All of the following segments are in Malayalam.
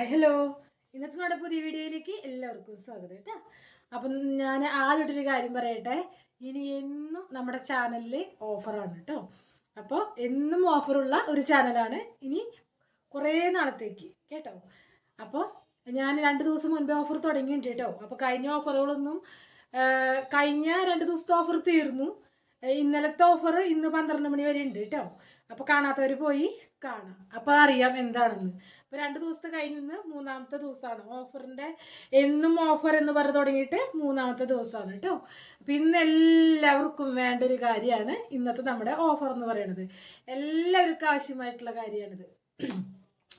Hi hello. ഇന്നത്തെ നമ്മുടെ പുതിയ വീഡിയോയിലേക്ക് എല്ലാവർക്കും സ്വാഗതം കേട്ടോ. അപ്പം ഞാൻ ആദ്യമായിട്ടൊരു കാര്യം പറയട്ടെ. ഇനി എന്നും നമ്മുടെ ചാനലിൽ ഓഫറാണ് കേട്ടോ. അപ്പോൾ എന്നും ഓഫറുള്ള ഒരു ചാനലാണ്. ഇനി കുറേ നാളത്തേക്ക് കേട്ടോ. അപ്പോൾ ഞാൻ രണ്ട് ദിവസം മുൻപേ ഓഫർ തുടങ്ങിയിട്ടുണ്ട് കേട്ടോ. അപ്പോൾ കഴിഞ്ഞ ഓഫറുകളൊന്നും കഴിഞ്ഞ രണ്ട് ദിവസത്തെ ഓഫർ തീർന്നു. ഇന്നലത്തെ ഓഫർ ഇന്ന് പന്ത്രണ്ട് മണി വരെ ഉണ്ട് കേട്ടോ അപ്പോൾ കാണാത്തവർ പോയി കാണാം. അപ്പോൾ അറിയാം എന്താണെന്ന്. അപ്പോൾ രണ്ട് ദിവസത്തെ കഴിഞ്ഞിന്ന് മൂന്നാമത്തെ ദിവസമാണ് ഓഫറിന്റെ എന്നും ഓഫർ എന്ന് പറഞ്ഞ് തുടങ്ങിയിട്ട് മൂന്നാമത്തെ ദിവസമാണ് കേട്ടോ അപ്പോൾ ഇന്ന് എല്ലാവർക്കും വേണ്ട ഒരു കാര്യമാണ് ഇന്നത്തെ നമ്മുടെ ഓഫർ എന്ന് പറയുന്നത് എല്ലാവർക്കും ആവശ്യമായിട്ടുള്ള കാര്യമാണിത്.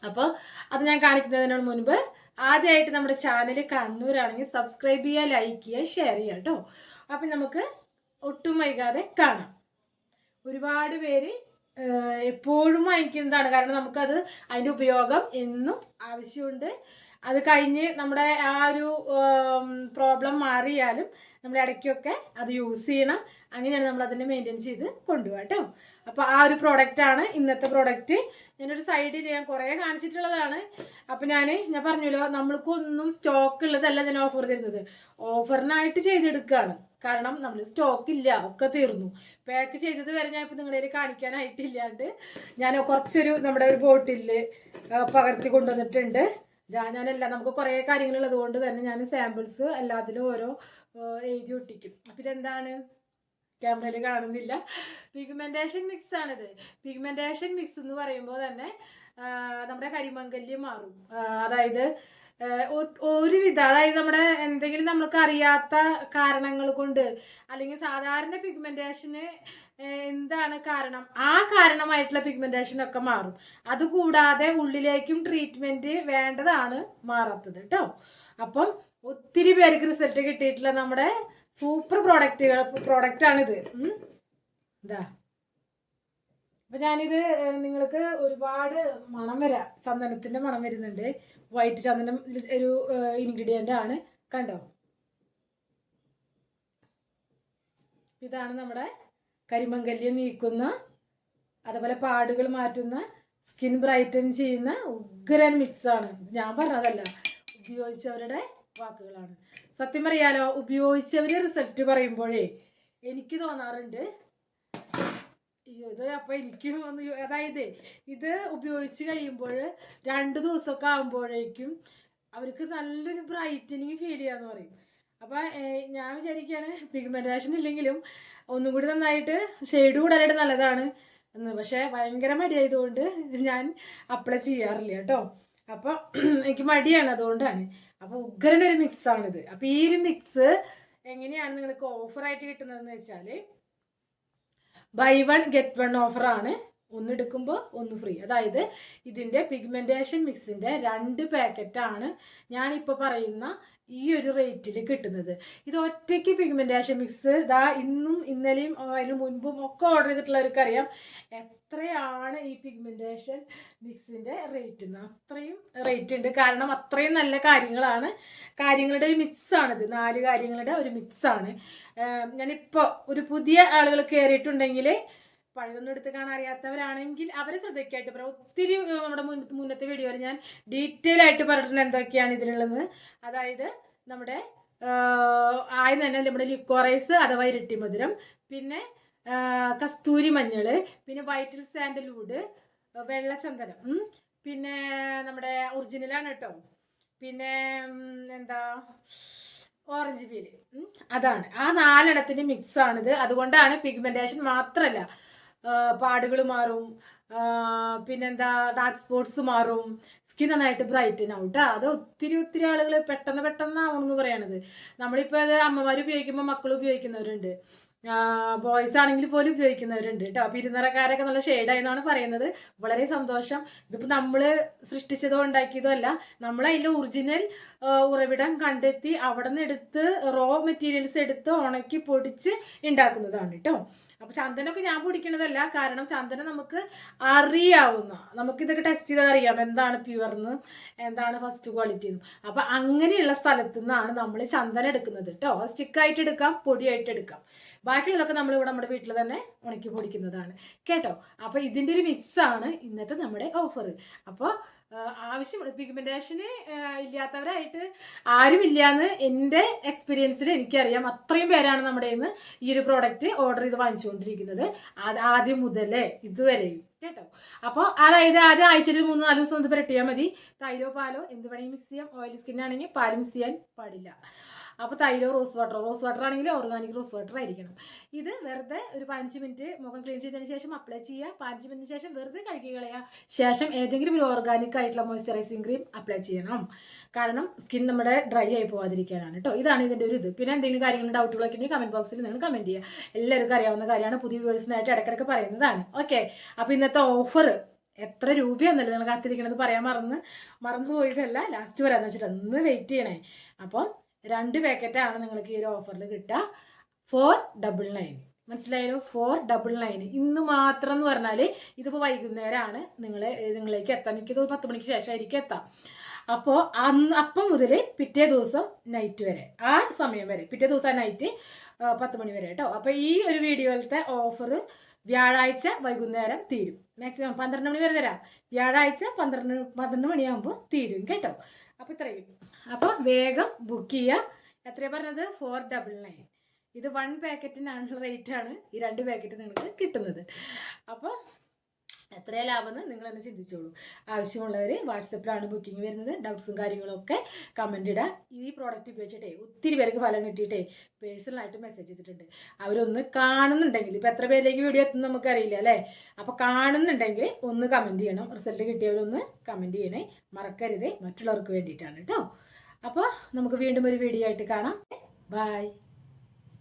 അപ്പോൾ അത് ഞാൻ കാണിക്കുന്നതിന് മുൻപ് ആദ്യമായിട്ട് നമ്മുടെ ചാനൽ കാണുന്നവരാണെങ്കിൽ സബ്സ്ക്രൈബ് ചെയ്യുക ലൈക്ക് ചെയ്യുക ഷെയർ ചെയ്യുക കേട്ടോ അപ്പം നമുക്ക് ഒട്ടും വൈകാതെ കാണാം. ഒരുപാട് പേര് എപ്പോഴും വാങ്ങിക്കുന്നതാണ്. കാരണം നമുക്കത് അതിന്റെ ഉപയോഗം എന്നും ആവശ്യമുണ്ട്. അത് കഴിഞ്ഞ് നമ്മുടെ ആ ഒരു പ്രോബ്ലം മാറിയാലും നമ്മൾ ഇടയ്ക്കൊക്കെ അത് യൂസ് ചെയ്യണം. അങ്ങനെയാണ് നമ്മൾ അതിനെ മെയിന്റെയിൻ ചെയ്ത് കൊണ്ടുപോകാം കേട്ടോ. അപ്പോൾ ആ ഒരു പ്രോഡക്റ്റാണ് ഇന്നത്തെ പ്രോഡക്റ്റ് ഞാനൊരു സൈഡിൽ ഞാൻ കുറേ കാണിച്ചിട്ടുള്ളതാണ്. അപ്പോൾ ഞാൻ ഞാൻ പറഞ്ഞല്ലോ നമ്മൾക്കൊന്നും സ്റ്റോക്ക് ഉള്ളതല്ല ഞാൻ ഓഫർ തരുന്നത്. ഓഫറിനായിട്ട് ചെയ്തെടുക്കുകയാണ് കാരണം നമ്മൾ സ്റ്റോക്ക് ഇല്ല ഒക്കെ തീർന്നു. പാക്ക് ചെയ്തത് വരെ ഞാൻ ഇപ്പോൾ നിങ്ങളുടെ കാണിക്കാനായിട്ടില്ലാണ്ട് ഞാൻ കുറച്ചൊരു നമ്മുടെ ഒരു ബോട്ടിലിൽ പകർത്തി കൊണ്ടുവന്നിട്ടുണ്ട്. ഞാനല്ല നമുക്ക് കുറേ കാര്യങ്ങളുള്ളത് കൊണ്ട് തന്നെ ഞാൻ സാമ്പിൾസ് എല്ലാത്തിലും ഓരോ എഴുതി ഒട്ടിക്കും. അപ്പം ഇതെന്താണ്? ക്യാമറയിൽ കാണുന്നില്ല. പിഗ്മെന്റേഷൻ മിക്സ് ആണിത്. പിഗ്മെന്റേഷൻ മിക്സ് എന്ന് പറയുമ്പോൾ തന്നെ നമ്മുടെ കരിമംഗല്യം മാറും. അതായത് ഒരുവിധ അതായത് നമ്മുടെ എന്തെങ്കിലും നമ്മൾക്ക് അറിയാത്ത കാരണങ്ങൾ കൊണ്ട് അല്ലെങ്കിൽ സാധാരണ പിഗ്മെന്റേഷന് എന്താണ് കാരണം? ആ കാരണമായിട്ടുള്ള പിഗ്മെന്റേഷൻ ഒക്കെ മാറും. അതുകൂടാതെ ഉള്ളിലേക്കും ട്രീറ്റ്മെന്റ് വേണ്ടതാണ് മാറാത്തത് കേട്ടോ അപ്പം ഒത്തിരി പേർക്ക് റിസൾട്ട് കിട്ടിയിട്ടുള്ള നമ്മുടെ സൂപ്പർ പ്രോഡക്റ്റുകൾ പ്രോഡക്റ്റാണിത് എന്താ അപ്പം ഞാനിത് നിങ്ങൾക്ക് ഒരുപാട് മണം വരാം ചന്ദനത്തിന്റെ മണം വരുന്നുണ്ട്. വൈറ്റ് ചന്ദനം ഒരു ഇൻഗ്രീഡിയന്റ് ആണ്. കണ്ടോ? ഇതാണ് നമ്മുടെ കരിമങ്കല്യം നീക്കുന്ന അതുപോലെ പാടുകൾ മാറ്റുന്ന സ്കിൻ ബ്രൈറ്റൻ ചെയ്യുന്ന ഉഗ്രൻ മിക്സ് ആണ്. ഞാൻ പറഞ്ഞതല്ല ഉപയോഗിച്ചവരുടെ വാക്കുകളാണ്. സത്യം പറയാലോ ഉപയോഗിച്ചവർ റിസൾട്ട് പറയുമ്പോഴേ എനിക്ക് തോന്നാറുണ്ട് ഇത് അപ്പോൾ എനിക്ക് അതായത് ഇത് ഉപയോഗിച്ച് കഴിയുമ്പോൾ രണ്ട് ദിവസമൊക്കെ ആകുമ്പോഴേക്കും അവർക്ക് നല്ലൊരു ബ്രൈറ്റനിങ് ഫീൽ ചെയ്യാന്ന് പറയും. അപ്പോൾ ഞാൻ വിചാരിക്കുകയാണ് പിഗ്മെന്റേഷൻ ഇല്ലെങ്കിലും ഒന്നും കൂടി നന്നായിട്ട് ഷെയ്ഡ് കൂടാനായിട്ട് നല്ലതാണ്. എന്ന് പക്ഷേ ഭയങ്കര മടിയായതുകൊണ്ട് ഞാൻ അപ്ലൈ ചെയ്യാറില്ല കേട്ടോ. അപ്പോൾ എനിക്ക് മടിയാണ് അതുകൊണ്ടാണ്. അപ്പോൾ ഉഗ്രനൊരു മിക്സാണിത് അപ്പോൾ ഈ ഒരു മിക്സ് എങ്ങനെയാണ് നിങ്ങൾക്ക് ഓഫറായിട്ട് കിട്ടുന്നതെന്ന് വെച്ചാൽ ബൈ വൺ ഗെറ്റ് വൺ ഓഫറാണ് ഒന്ന് എടുക്കുമ്പോൾ ഒന്ന് ഫ്രീ അതായത് ഇതിന്റെ പിഗ്മെന്റേഷൻ മിക്സിന്റെ രണ്ട് പാക്കറ്റാണ് ഞാനിപ്പോൾ പറയുന്ന ഈ ഒരു റേറ്റിൽ കിട്ടുന്നത്. ഇത് ഒറ്റയ്ക്ക് പിഗ്മെന്റേഷൻ മിക്സ് ഇതാ ഇന്നും ഇന്നലെയും അതിന് മുൻപും ഒക്കെ ഓർഡർ ചെയ്തിട്ടുള്ളവർക്കറിയാം എത്രയാണ് ഈ പിഗ്മെന്റേഷൻ മിക്സിന്റെ റേറ്റ് എന്ന് അത്രയും റേറ്റ് ഉണ്ട് കാരണം അത്രയും നല്ല കാര്യങ്ങളാണ്. കാര്യങ്ങളുടെ ഒരു മിക്സാണിത് നാല് കാര്യങ്ങളുടെ ഒരു മിക്സാണ് ഞാനിപ്പോൾ ഒരു പുതിയ ആളുകൾ കയറിയിട്ടുണ്ടെങ്കിൽ പഴയതൊന്നും എടുത്ത് കാണാൻ അറിയാത്തവരാണെങ്കിൽ അവരെ ശ്രദ്ധയ്ക്കായിട്ട് പറയാം ഒത്തിരി നമ്മുടെ മുന്നത്തെ വീഡിയോയിൽ ഞാൻ ഡീറ്റെയിൽ ആയിട്ട് പറഞ്ഞിട്ടുണ്ട് എന്തൊക്കെയാണ് ഇതിലുള്ളത്. അതായത് നമ്മുടെ ആദ്യം തന്നെ നമ്മുടെ ലിക്വറൈസ് അഥവാ ഇരട്ടി മധുരം പിന്നെ കസ്തൂരി മഞ്ഞൾ പിന്നെ വൈറ്റിൽ സാൻഡൽവുഡ് വെള്ളച്ചന്ദനം ഉം. പിന്നെ നമ്മുടെ ഒറിജിനലാണ് കേട്ടോ പിന്നെ എന്താ ഓറഞ്ച് പീൽ അതാണ്. ആ നാലെണ്ണത്തിന്റെ മിക്സ് ആണിത്. അതുകൊണ്ടാണ് പിഗ്മെന്റേഷൻ മാത്രമല്ല പാടുകൾ മാറും. പിന്നെന്താ ഡാർക്ക് സ്പോട്സ് മാറും. സ്കിൻ നന്നായിട്ട് ബ്രൈറ്റൻ ആവും കേട്ടോ അത് ഒത്തിരി ഒത്തിരി ആളുകൾ പെട്ടെന്ന് പെട്ടെന്ന് എന്ന് പറയണത്. നമ്മളിപ്പോൾ അത് അമ്മമാർ ഉപയോഗിക്കുമ്പോൾ മക്കൾ ഉപയോഗിക്കുന്നവരുണ്ട്. ബോയ്സ് ആണെങ്കിൽ പോലും ഉപയോഗിക്കുന്നവരുണ്ട് കേട്ടോ അപ്പോൾ ഇരുന്നറക്കാരൊക്കെ നല്ല ഷെയ്ഡായി എന്നാണ് പറയുന്നത്. വളരെ സന്തോഷം. ഇതിപ്പോൾ നമ്മൾ സൃഷ്ടിച്ചതോ ഉണ്ടാക്കിയതോ അല്ല നമ്മൾ അതിന്റെ ഒറിജിനൽ ഉറവിടം കണ്ടെത്തി അവിടെ നിന്ന് എടുത്ത് റോ മെറ്റീരിയൽസ് എടുത്ത് ഉണക്കി പൊടിച്ച് ഉണ്ടാക്കുന്നതാണ് കേട്ടോ അപ്പോൾ ചന്ദനൊക്കെ ഞാൻ പൊടിക്കണതല്ല കാരണം ചന്ദനം നമുക്ക് അറിയാവുന്ന നമുക്ക് ഇതൊക്കെ ടെസ്റ്റ് ചെയ്താൽ അറിയാം എന്താണ് പ്യുവർന്ന് എന്താണ് ഫസ്റ്റ് ക്വാളിറ്റി എന്ന് അപ്പോൾ അങ്ങനെയുള്ള സ്ഥലത്തു നിന്നാണ് നമ്മൾ ചന്ദനം എടുക്കുന്നത് കേട്ടോ സ്റ്റിക്കായിട്ട് എടുക്കാം പൊടിയായിട്ട് എടുക്കാം. ബാക്കിയുള്ളതൊക്കെ നമ്മളിവിടെ നമ്മുടെ വീട്ടിൽ തന്നെ ഉണക്കി പൊടിക്കുന്നതാണ്. കേട്ടോ? അപ്പോൾ ഇതിന്റെ ഒരു മിക്സാണ് ഇന്നത്തെ നമ്മുടെ ഓഫർ അപ്പോൾ ആവശ്യമുള്ള പിഗ്മെന്റേഷന് ഇല്ലാത്തവരായിട്ട് ആരും ഇല്ലാന്ന് എന്റെ എക്സ്പീരിയൻസിൽ എനിക്കറിയാം. അത്രയും പേരാണ് നമ്മുടെ ഇന്ന് ഈ ഒരു പ്രോഡക്റ്റ് ഓർഡർ ചെയ്ത് വാങ്ങിച്ചുകൊണ്ടിരിക്കുന്നത്. അത് ആദ്യം മുതലേ ഇതുവരെയും. കേട്ടോ? അപ്പോൾ അതായത് ആദ്യം ആഴ്ചയിൽ മൂന്ന് നാല് ദിവസം ഒന്ന് പുരട്ടിയാൽ മതി. തൈലോ പാലോ എന്ത് വേണമെങ്കിൽ മിക്സ് ചെയ്യാം. ഓയിൽ സ്കിന്നാണെങ്കിൽ ആണെങ്കിൽ മിക്സ് ചെയ്യാൻ പാടില്ല. അപ്പോൾ തൈലോ റോസ് വാട്ടറോ? റോസ് വാട്ടർ ആണെങ്കിൽ ഓർഗാനിക് റോസ് വാട്ടർ ആയിരിക്കണം. ഇത് വെറുതെ ഒരു പതിനഞ്ച് മിനിറ്റ് മുഖം ക്ലീൻ ചെയ്തതിന് ശേഷം അപ്ലൈ ചെയ്യുക. പതിനഞ്ച് മിനിറ്റിന് ശേഷം വെറുതെ കഴുകി കളയുക. ശേഷം ഏതെങ്കിലും ഒരു ഓർഗാനിക് ആയിട്ടുള്ള മോയ്സ്ചറൈസിങ് ക്രീം അപ്ലൈ ചെയ്യണം. കാരണം സ്കിൻ നമ്മുടെ ഡ്രൈ ആയി പോവാതിരിക്കാനാണ് കേട്ടോ ഇതാണ് ഇതിന്റെ ഒരു ഇത്. പിന്നെ എന്തെങ്കിലും കാര്യങ്ങൾ ഡൗട്ടുകളൊക്കെ ഉണ്ടെങ്കിൽ കമന്റ് ബോക്സിൽ നിങ്ങൾ കമന്റ് ചെയ്യുക. എല്ലാവർക്കും അറിയാവുന്ന കാര്യമാണ്. പുതിയ വ്യൂവേഴ്സിനായിട്ട് ഇടയ്ക്കിടയ്ക്ക് പറയുന്നതാണ്. ഓക്കെ അപ്പോൾ ഇന്നത്തെ ഓഫർ എത്ര രൂപയെന്നല്ല നിങ്ങൾ കാത്തിരിക്കണമെന്ന് പറയാൻ മറന്ന് മറന്നു പോയതല്ല ലാസ്റ്റ് വരാമെന്ന് വെച്ചിട്ട് ഒന്ന് വെയിറ്റ് ചെയ്യണേ. അപ്പം രണ്ട് പാക്കറ്റാണ് നിങ്ങൾക്ക് ഈ ഒരു ഓഫറിൽ കിട്ടുക. ഫോർ ഡബിൾ നയൻ മനസ്സിലായല്ലോ? ഫോർ ഡബിൾ നയൻ ഇന്ന് മാത്രം എന്ന് പറഞ്ഞാൽ ഇതിപ്പോൾ വൈകുന്നേരമാണ് നിങ്ങൾ നിങ്ങളിലേക്ക് എത്താൻ എനിക്കിത് പത്ത് മണിക്ക് ശേഷമായിരിക്കും എത്താം. അപ്പോൾ അന്ന് അപ്പം മുതൽ പിറ്റേ ദിവസം നൈറ്റ് വരെ. ആ സമയം വരെ. പിറ്റേ ദിവസം നൈറ്റ് പത്ത് മണി വരെ കേട്ടോ. അപ്പോൾ ഈ ഒരു വീഡിയോയിലത്തെ ഓഫർ വ്യാഴാഴ്ച വൈകുന്നേരം തീരും. മാക്സിമം പന്ത്രണ്ട് മണി വരെ തരാം. വ്യാഴാഴ്ച പന്ത്രണ്ട് പന്ത്രണ്ട് മണിയാകുമ്പോൾ തീരും കേട്ടോ. അപ്പോൾ ഇത്രയും. അപ്പോൾ വേഗം ബുക്ക് ചെയ്യുക എത്രയാണ് പറഞ്ഞത്? ഫോർ ഡബിൾ നയൻ ഇത് വൺ പാക്കറ്റിനാണുള്ള റേറ്റ് ആണ് ഈ രണ്ട് പാക്കറ്റ് നിങ്ങൾക്ക് കിട്ടുന്നത്. അപ്പോൾ എത്രയാ നിങ്ങൾ തന്നെ ചിന്തിച്ചോളൂ. ആവശ്യമുള്ളവർ വാട്സപ്പിലാണ് ബുക്കിംഗ് വരുന്നത്. ഡൗട്ട്സും കാര്യങ്ങളൊക്കെ കമന്റ് ഇടുക ഈ പ്രോഡക്റ്റ് ഉപയോഗിച്ചിട്ടേ ഒത്തിരി പേർക്ക് ഫലം കിട്ടിയിട്ടേ പേഴ്സണലായിട്ട് മെസ്സേജ് ചെയ്തിട്ടുണ്ട്. അവരൊന്ന് കാണുന്നുണ്ടെങ്കിൽ ഇപ്പോൾ എത്ര പേരിലേക്ക് വീഡിയോ എത്തുന്നു നമുക്കറിയില്ല അല്ലേ? അപ്പോൾ കാണുന്നുണ്ടെങ്കിൽ ഒന്ന് കമന്റ് ചെയ്യണം. റിസൾട്ട് കിട്ടിയവരൊന്ന് കമന്റ് ചെയ്യണേ. മറക്കരുതേ. മറ്റുള്ളവർക്ക് വേണ്ടിയിട്ടാണ് കേട്ടോ അപ്പോൾ നമുക്ക് വീണ്ടും ഒരു വീഡിയോ ആയിട്ട് കാണാം. ബൈ